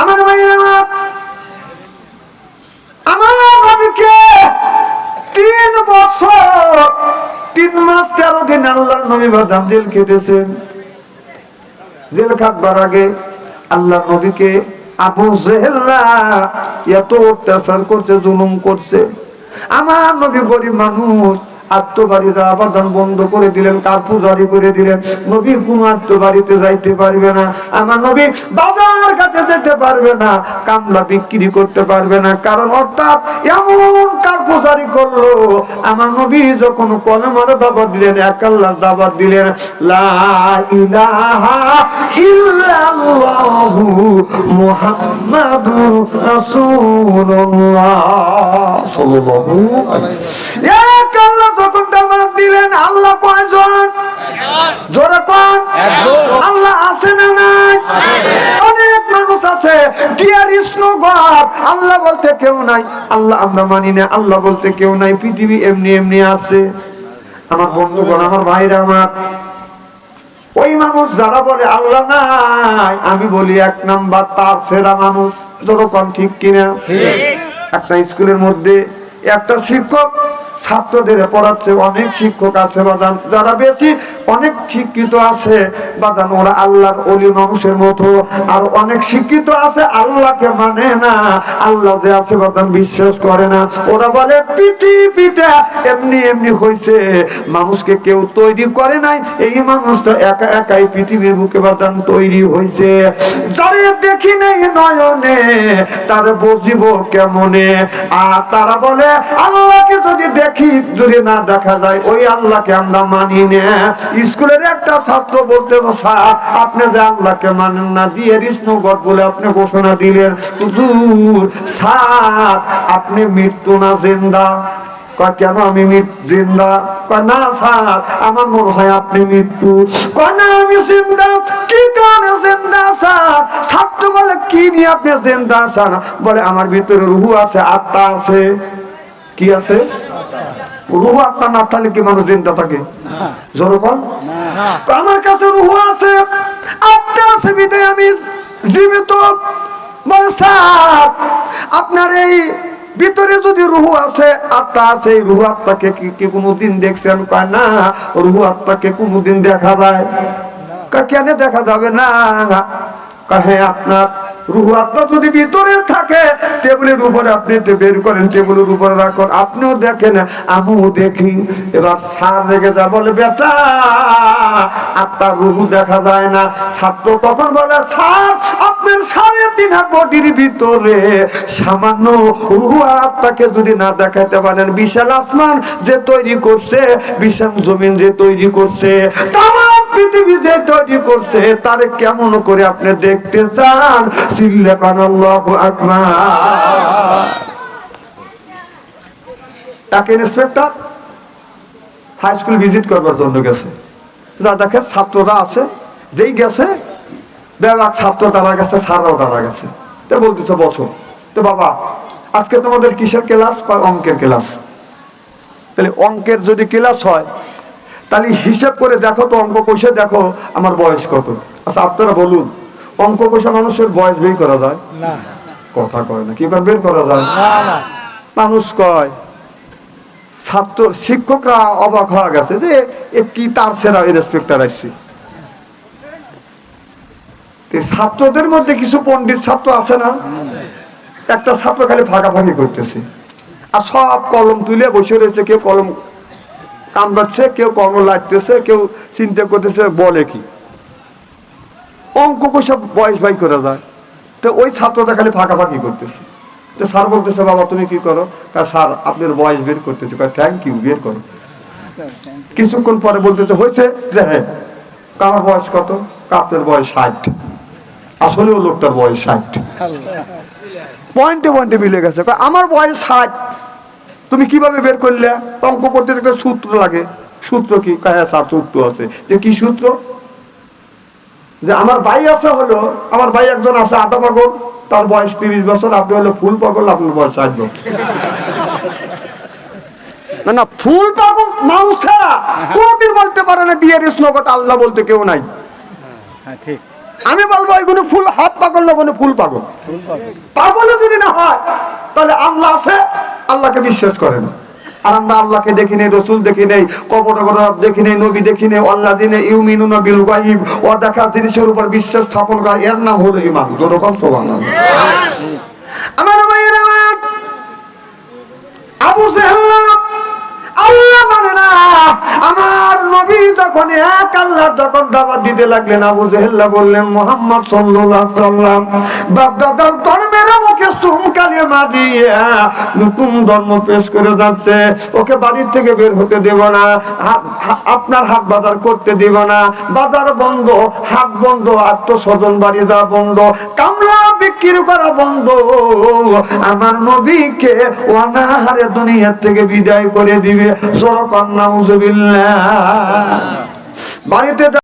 আমার ভাইয়ের আমার আমার নবীকে তিন বছর, তিন মাস তেরো দিন আল্লাহর নবী বাদাম জেল খেটেছেন। জেল খাটবার আগে আল্লাহ নবীকে আবু জেহেল্লা এত অত্যাচার করছে, জুলুম করছে। আমার নবী গরিব মানুষ আত্মবাড়িতে আবাদন বন্ধ করে দিলেন কার্পুজারি করে দিলেন। নবী কোন আত্মবাড়িতে যাইতে পারবে না। আমার নবী বাজার ঘাটে যেতে পারবে না কামলা বিক্রি করতে পারবে না। কারণ অর্থাৎ এমন কার্পুজারি করল আমার নবী যখন কলমার দাবাত দিলেন এক আল্লাহর দাবাত দিলেন লা ইলাহা ইল্লাল্লাহু মুহাম্মাদুর রাসূলুল্লাহ। সাল্লাল্লাহু আলাইহি এক আল্লাহ তখন দাবাত দিলেন আল্লাহ কয়জন? জোরে কোন। আল্লাহ আছে না নাই? অনেক মানুষ আছে। ডিয়ার ইজ নো গড আল্লাহ বলতে কেউ নাই। আল্লাহ আমরা মানি না। আল্লাহ বলতে কেউ নাই। পৃথিবী এমনি এমনি আছে। আমার বন্ধুগণ আমার ভাইরা আমার। ওই মানুষ যারা বলে আল্লাহ নাই। আমি বলি এক নাম্বার তার সেরা মানুষ। যতক্ষণ ঠিক কিনা? একটা স্কুলের মধ্যে একটা শিক্ষক ছাত্রদের পড়াচ্ছে, অনেক শিক্ষক আছে বাদান যারা বেশি অনেক শিক্ষিত আছে। বাদান ওরা আল্লাহর অলি মানুষের মতো, আর অনেক শিক্ষিত আছে, আল্লাহকে মানে না। আল্লাহ যে আছে বাদান বিশ্বাস করে না। ওরা বলে পৃথিবীটা এমনি এমনি হয়েছে মানুষকে কেউ তৈরি করে নাই, এই মানুষটা একা একাই পৃথিবীর বুকে বাদান তৈরি হয়েছে যারে দেখি নাই নয়নে, তার বুঝিব কেমনে? আর তারা বলে, আল্লাহকে যদি দেখি যদি না দেখা যায়, ওই আল্লাহকে আমরা মানি না। স্কুলের একটা ছাত্র বলতে আপনি যে আল্লাহকে মানেন না দিয়ে কৃষ্ণগর বলে আপনি ঘোষণা দিলেন। হুজুর, স্যার, আপনি মৃত্যু না জিন্দা? কেন আমি জিন্দা? না, স্যার, আমার মনে হয় আপনি মৃত্যু। কয় আমি জিন্দা। কি কারণে জিন্দা, স্যার? ছাত্র বলে, কি নিয়ে আপনি জিন্দা, স্যার? বলে, আমার ভিতরে রুহু আছে, আত্মা আছে। কি আছে? রুহু আত্মা না থাকলে কি মানুষ জিন্দা থাকে? আমার কাছে রুহু আছে। আত্মা আছে বিদে আমি জীবিত আপনার এই ভিতরে যদি রুহু আছে আত্মা আছে এই রুহু আত্মাকে কি কি কোনোদিন দেখছেন? কয় না রুহু আত্মাকে কোনোদিন দেখা যায়। কেন দেখা যাবে না? কয় হ্যাঁ আপনার রুহু আত্মা যদি ভিতরে থাকে, টেবিলের উপরে আপনি বের করেন, টেবিলের উপরে রাখুন। আপনিও দেখেন, আমিও দেখি। এবার সার রেখে যা বলে, বেটা আত্মার রুহু দেখা যায় না। ছাত্র তখন বলে, স্যার, আপনার সাড়ে তিন বডির ভিতরে সামান্য রুহু আর আত্মাকে যদি না দেখাতে পারেন, বিশাল আসমান যে তৈরি করছে, বিশাল জমিন যে তৈরি করছে তাম পৃথিবী যে তৈরি করছে, তারে কেমন করে আপনি দেখতে চান? এক ইন্সপেক্টর হাই স্কুল ভিজিট করবার জন্য গেছে। যা দেখে ছাত্ররা আছে, যেই গেছে বেবাক ছাত্র তারা গেছে সাররাও তারা গেছে। তো বলতেছে, বসো। তো বাবা, আজকে তোমাদের কিসের ক্লাস কয়, অঙ্কের ক্লাস তাহলে অঙ্কের যদি ক্লাস হয় তাহলে হিসেব করে দেখো তো অঙ্ক কষে দেখো আমার বয়স কত। আচ্ছা আপনারা বলুন অঙ্ক কষে মানুষের বয়স বের করা যায়? না। কথা কয় না কি করে বের করা যায়? না মানুষ কয় ছাত্র শিক্ষকরা অবাক হয়ে গেছে যে কি তার সেরা ইন্সপেক্টর আসছে। ছাত্রদের মধ্যে কিছু পণ্ডিত ছাত্র আছে না? একটা ছাত্র খালি ফাঁকাফাঁকি করতেছে। আর সব কলম তুলে বসে রয়েছে কেউ কলম কামড়াচ্ছে কেউ কলম লাগতেছে কেউ চিন্তা করতেছে বলে কি? অঙ্ক সব বয়স ভাই করা যায়। তো ওই ছাত্রটা খালি ফাঁকাফাঁকি করতেছে। তো স্যার বলতেছে বাবা তুমি কি করো? তা স্যার আপনার বয়স বের করতেছে। থ্যাংক ইউ বের করো। কিছুক্ষণ পরে বলতেছে হয়েছে? যে হ্যাঁ। কার বয়স কত? আপনার বয়স ষাট। আসলেও লোকটার বয়স ষাট। পয়েন্টে পয়েন্টে মিলে গেছে। আমার বয়স ষাট। তুমি কীভাবে বের করলে? অঙ্ক করতে একটা সূত্র লাগে। সূত্র কি? হ্যাঁ স্যার সূত্র আছে। যে কি সূত্র? যে আমার ভাই আছে হলো আমার ভাই একজন আছে আধা পাগল তার বয়স তিরিশ বছর আপনি হলো ফুল পাগল আপনার বয়স ষাট বছর। না না ফুল পাগল মানুষ ছাড়া কোনদিন বলতে পারে না দিয়ে নগদ আল্লাহ বলতে কেউ নাই। হ্যাঁ ঠিক। আমি বলব ওইগুলো ফুল হাত পাগল না কোনো ফুল পাগল। পাগল। যদি না হয় তাহলে আল্লাহ আছে। আল্লাহকে বিশ্বাস করে না আর আমরা আল্লাহকে দেখি নেই, রসুল দেখি নেই কবর দেখি নেই, নবী দেখি নেই আল্লাহ দিনে ইউমিনুনা বিল ও দেখা জিনিসের উপর বিশ্বাস স্থাপন করা, এর নাম হলো ইমান যেরকম সুবহানাল্লাহ। আমার আবু আল্লাহ মানে না, আমার নবী এক আল্লাহ দিতে লাগলেন, আবু জেহেল্লা বললেন, মোহাম্মদ সাল্লাল্লাহু সাল্লাম বাপদাদার ধর্মের আপনার হাট বাজার করতে না। বাজার বন্ধ, হাট বন্ধ, আত্মস্বজন বাড়ি যাওয়া বন্ধ, কামলা বিক্রি করা বন্ধ। আমার নবীকে অনাহারে দুনিয়ার থেকে বিদায় করে দিবে। সরকার নাউজুবিল্লাহ। বাড়িতে